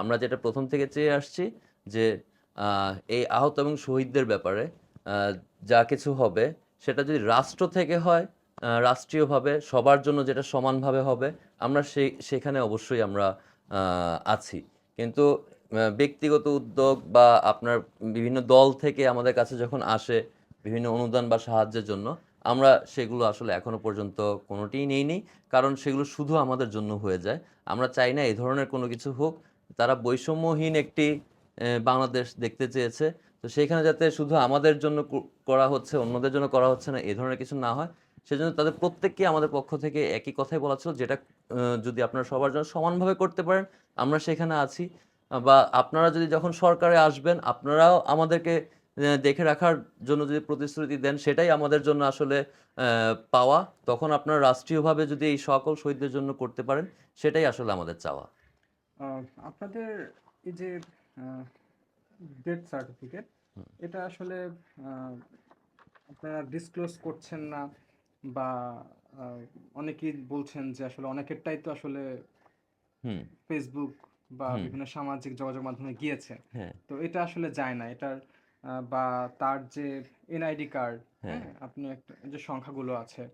আমরা যেটা প্রথম থেকে চেয়ে আসছি যে এই আহত এবং শহীদদের ব্যাপারে যা কিছু হবে, সেটা যদি রাষ্ট্র থেকে হয় রাষ্ট্রীয়ভাবে, সবার জন্য যেটা সমানভাবে হবে, আমরা সেই, সেখানে অবশ্যই আমরা আছি। কিন্তু ব্যক্তিগত উদ্যোগ বা আপনার বিভিন্ন দল থেকে আমাদের কাছে যখন আসে বিভিন্ন অনুদান বা সাহায্যের জন্য, আমরা সেগুলো আসলে এখনও পর্যন্ত কোনোটিই নেইনি, কারণ সেগুলো শুধু আমাদের জন্য হয়ে যায়। আমরা চাই না এই ধরনের কোনো কিছু হোক তারা বৈষম্যহীন একটি বাংলাদেশ দেখতে চেয়েছে। তো সেইখানে যাতে শুধু আমাদের জন্য করা হচ্ছে, অন্যদের জন্য করা হচ্ছে না এই ধরনের কিছু না হয়, সেজন্য তাদের প্রত্যেককে আমাদের পক্ষ থেকে একই কথাই বলা ছিল, যেটা যদি আপনারা সবার জন্য সমানভাবে করতে পারেন, আমরা সেখানে আছি। বা আপনারা যদি যখন সরকারে আসবেন, আপনারাও আমাদেরকে দেখে রাখার জন্য যদি প্রতিশ্রুতি দেন, সেটাই আমাদের জন্য আসলে পাওয়া। তখন আপনারা রাষ্ট্রীয়ভাবে যদি এই সকল শহীদদের জন্য করতে পারেন, সেটাই আসলে আমাদের চাওয়া। আপনাদের এই যে ডেথ সার্টিফিকেট এটা আসলে আহ, আপনারা ডিসক্লোজ করছেন না বা অনেকেই বলছেন যে আসলে অনেকেরটাই তো আসলে ফেসবুক বা বিভিন্ন সামাজিক যোগাযোগ মাধ্যমে গিয়েছে। হ্যাঁ। তো এটা আসলে যায় না। এটার বা তার যে এনআইডি কার্ড হ্যাঁ। হ্যাঁ আপনি একটা যে সংখ্যাগুলো আছে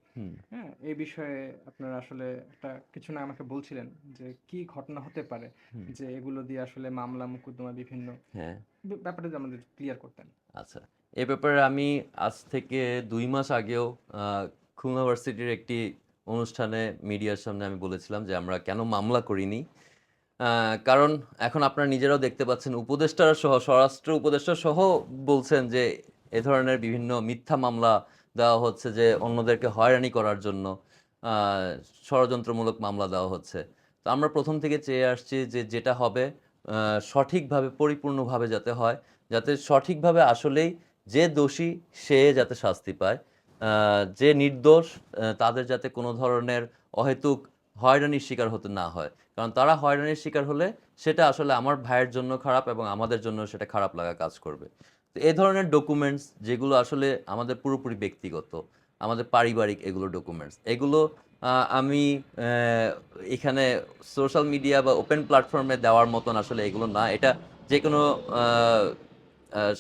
হ্যাঁ এই বিষয়ে আপনারা আসলে একটা কিছু না আমাকে বলছিলেন যে কি ঘটনা হতে পারে যে এগুলো দিয়ে আসলে মামলা মোকদ্দমা বিভিন্ন হ্যাঁ। ব্যাপ- ব্যাপারটা যদি আমাদের ক্লিয়ার করতেন। আচ্ছা এ ব্যাপারে আমি আজ থেকে দুই মাস আগেও খুলনা ভার্সিটির একটি অনুষ্ঠানে মিডিয়ার সামনে আমি বলেছিলাম যে আমরা কেন মামলা করিনি। কারণ এখন আপনারা নিজেরাও দেখতে পাচ্ছেন, উপদেষ্টারা সহ, স্বরাষ্ট্র উপদেষ্টা সহ বলছেন যে এ ধরনের বিভিন্ন মিথ্যা মামলা দেওয়া হচ্ছে যে অন্যদেরকে হয়রানি করার জন্য ষড়যন্ত্রমূলক মামলা দেওয়া হচ্ছে। তো আমরা প্রথম থেকে চেয়ে আসছি যে যেটা হবে সঠিকভাবে, পরিপূর্ণভাবে যাতে হয়, যাতে সঠিকভাবে আসলেই যে দোষী সে যাতে শাস্তি পায় যে নির্দোষ তাদের যাতে কোনো ধরনের অহেতুক হয়রানির শিকার হতে না হয়। কারণ তারা হয়রানির শিকার হলে সেটা আসলে আমার ভাইয়ের জন্য খারাপ এবং আমাদের জন্য সেটা খারাপ লাগা কাজ করবে। তো এ ধরনের ডকুমেন্টস যেগুলো আসলে আমাদের পুরোপুরি ব্যক্তিগত, আমাদের পারিবারিক এগুলো ডকুমেন্টস এগুলো আমি এখানে সোশ্যাল মিডিয়া বা ওপেন প্ল্যাটফর্মে দেওয়ার মতন আসলে এগুলো না। এটা যে কোনো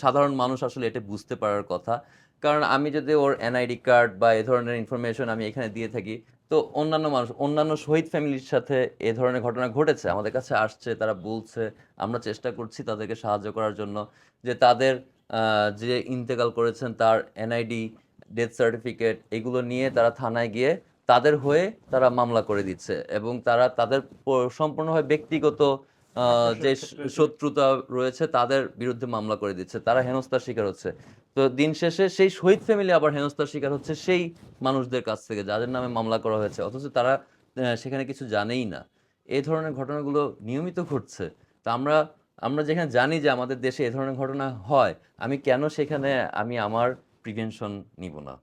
সাধারণ মানুষ আসলে এটা বুঝতে পারার কথা। কারণ আমি যদি ওর এনআইডি কার্ড বা এ ধরনের ইনফরমেশন আমি এখানে দিয়ে থাকি তো অন্যান্য মানুষ, অন্যান্য শহীদ ফ্যামিলির সাথে এ ধরনের ঘটনা ঘটেছে? আমাদের কাছে আসছে, তারা বলছে, আমরা চেষ্টা করছি তাদেরকে সাহায্য করার জন্য যে তাদের যে ইন্তেকাল করেছেন তার এনআইডি ডেথ সার্টিফিকেট এগুলো নিয়ে তারা থানায় গিয়ে তাদের হয়ে তারা মামলা করে দিচ্ছে এবং তারা তাদের সম্পূর্ণভাবে ব্যক্তিগত যে শত্রুতা রয়েছে তাদের বিরুদ্ধে মামলা করে দিচ্ছে তারা হেনস্থার শিকার হচ্ছে। তো দিন শেষে সেই শহীদ ফ্যামিলি আবার হেনস্থার শিকার হচ্ছে সেই মানুষদের কাছ থেকে যাদের নামে মামলা করা হয়েছে। অথচ তারা সেখানে কিছু জানেই না। এই ধরনের ঘটনাগুলো নিয়মিত ঘটছে। তা আমরা আমরা যেখানে জানি যে আমাদের দেশে এ ধরনের ঘটনা হয় আমি কেন সেখানে আমি আমার প্রিভেনশন নিব না?